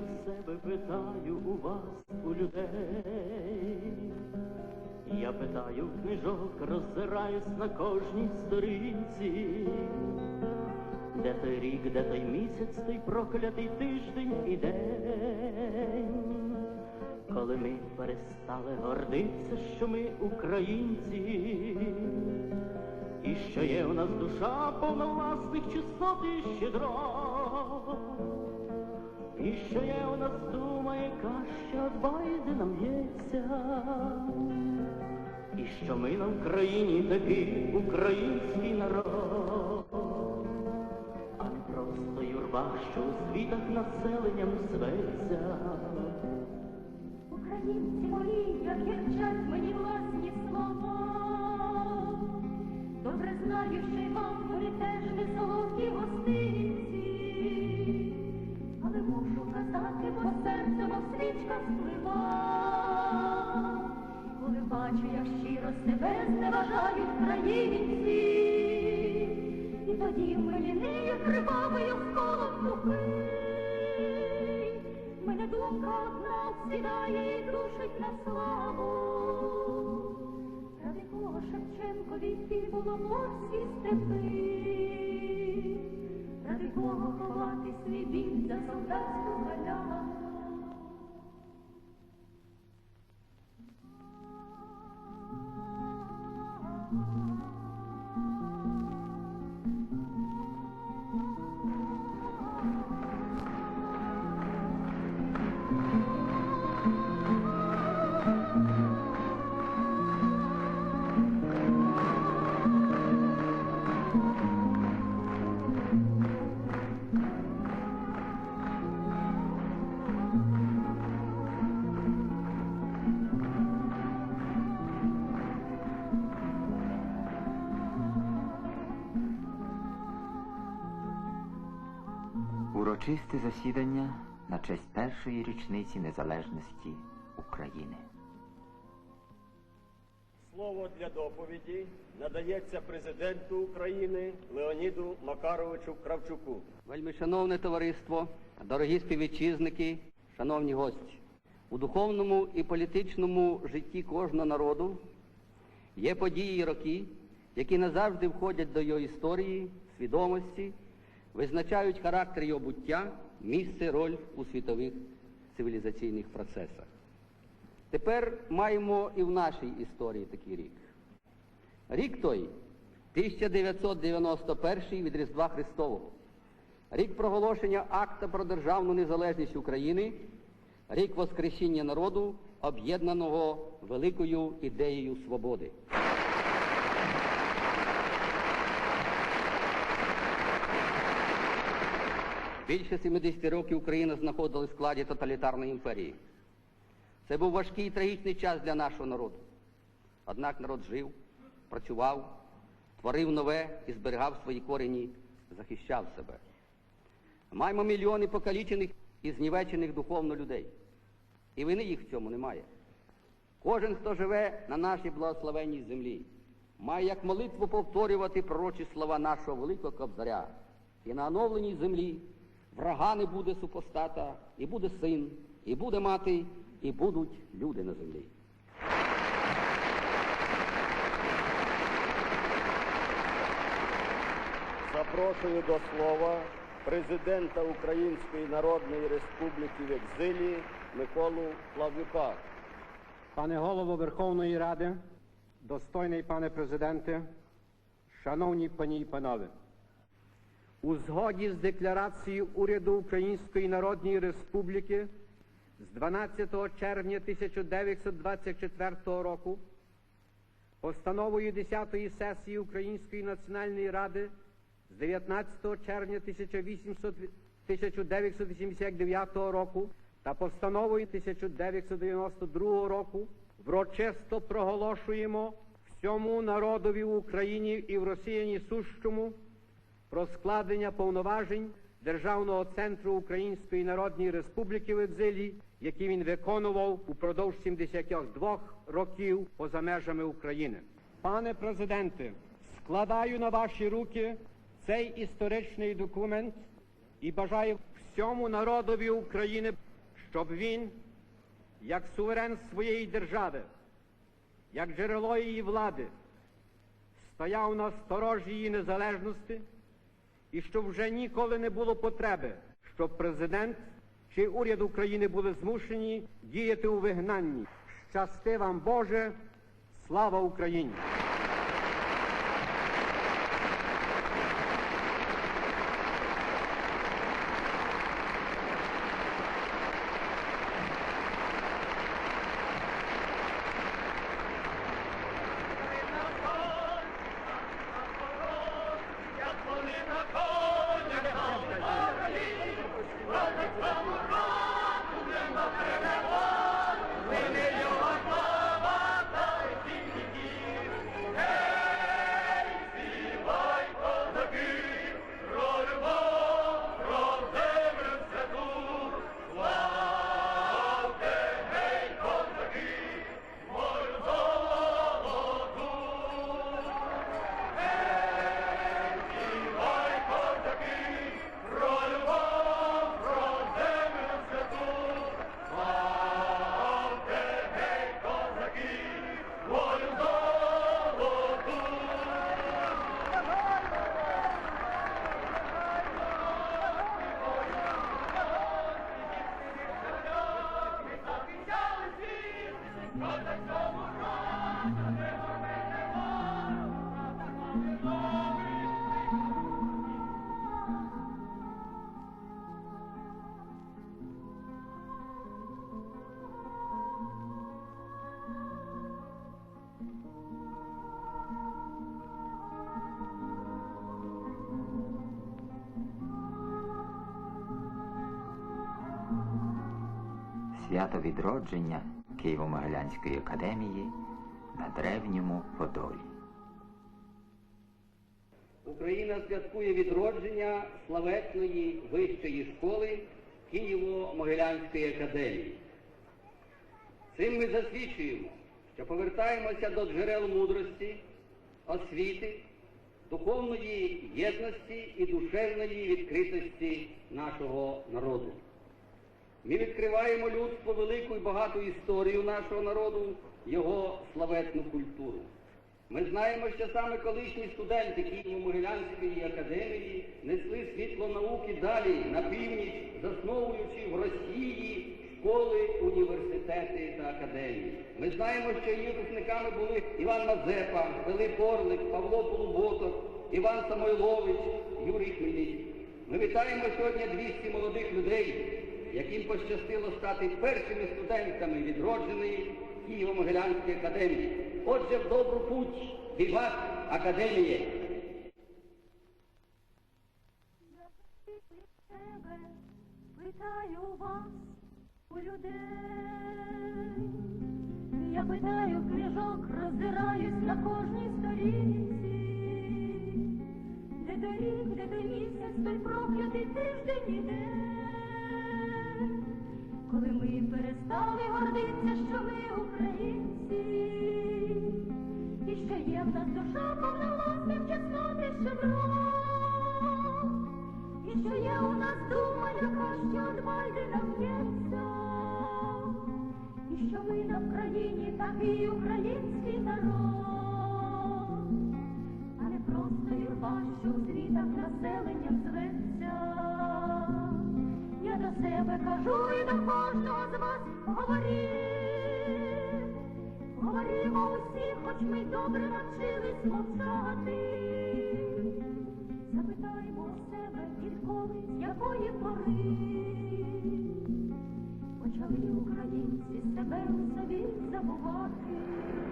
В себе, питаю у вас, у людей. Я питаю в книжок, роззираюсь на кожній сторінці. Де той рік, де той місяць, той проклятий тиждень і день, коли ми перестали гордитися, що ми українці, і що є в нас душа повна власних чеснот і щедрот, і що є у нас дума, яка ще от Байдена б'ється, і що ми на Україні такий український народ, а не просто юрба, що у світах населенням зветься. Казати, бо серце мов свічка впливає. Коли бачу, як щиро себе зневажають країнці. І тоді мені нею кривавою колом тупий. Мене думка одна сідає і душить на славу. Ради кого Шевченкові йти було морські степи, кого ховати свій біль за солдатську халяву. Урочисте засідання на честь першої річниці незалежності України. Слово для доповіді надається президенту України Леоніду Макаровичу Кравчуку. Вельмишановне товариство, дорогі співвітчизники, шановні гості, у духовному і політичному житті кожного народу є події і роки, які назавжди входять до його історії, свідомості, визначають характер його буття, місце, роль у світових цивілізаційних процесах. Тепер маємо і в нашій історії такий рік. Рік той 1991 від Різдва Христового. Рік проголошення акта про державну незалежність України, рік Воскресіння народу, об'єднаного великою ідеєю свободи. Більше 70 років Україна знаходилась в складі тоталітарної імперії. Це був важкий і трагічний час для нашого народу. Однак народ жив, працював, творив нове і зберігав свої корені, захищав себе. Маємо мільйони покалічених і знівечених духовно людей. І вини їх в цьому немає. Кожен, хто живе на нашій благословенній землі, має як молитву повторювати пророчі слова нашого великого кобзаря. І на оновленій землі врага не буде супостата, і буде син, і буде мати, і будуть люди на землі. Запрошую до слова президента Української Народної Республіки в екзилі Миколу Плавюка. Пане голово Верховної Ради, достойний пане президенте, шановні пані і панове, у згоді з декларацією уряду Української Народної Республіки з 12 червня 1924 року, постановою 10-ї сесії Української Національної Ради з 19 червня 1800 1989 року та постановою 1992 року врочисто проголошуємо всьому народові в Україні і в Росіяні сущому про складення повноважень Державного центру Української Народної Республіки в екзилі, які він виконував упродовж 72 років поза межами України. Пане президенте, складаю на ваші руки цей історичний документ і бажаю всьому народові України, щоб він, як суверен своєї держави, як джерело її влади, стояв на сторожі її незалежності, і що вже ніколи не було потреби, щоб президент чи уряд України були змушені діяти у вигнанні. Щасти вам, Боже, слава Україні! Свято відродження Києво-Могилянської академії на древньому Подолі. Україна святкує відродження славетної вищої школи Києво-Могилянської академії. Цим ми засвідчуємо, що повертаємося до джерел мудрості, освіти, духовної єдності і душевної відкритості нашого народу. Ми відкриваємо людству велику і багату історію нашого народу, його славетну культуру. Ми знаємо, що саме колишні студенти Києво-Могилянської академії несли світло науки далі на північ, засновуючи в Росії школи, університети та академії. Ми знаємо, що її випускниками були Іван Мазепа, Пилип Орлик, Павло Полуботов, Іван Самойлович, Юрій Хмельницький. Ми вітаємо сьогодні 200 молодих людей, яким пощастило стати першими студентами відродженої Києво-Могилянської академії. Отже, в добру путь, віват академії! себе, питаю вас у людей. Я питаю книжок, роздираюсь на кожній сторінці. Де той рік, де той місяць, той проклятий тиждень іде. Коли ми перестали гордитися, що ми українці, і що є в нас душа повна власних чесноти щедро. І що є у нас дума, яка що двайде нап'ється, і що ми на Вкраїні такий український народ, а не просто юрба, що у світах населенням зветься. Я до себе кажу і до кожного з вас говоріть, говоримо усі, хоч ми добре навчились мовчати. Запитаємо себе, відколи, з якої пори почали українці себе у собі забувати.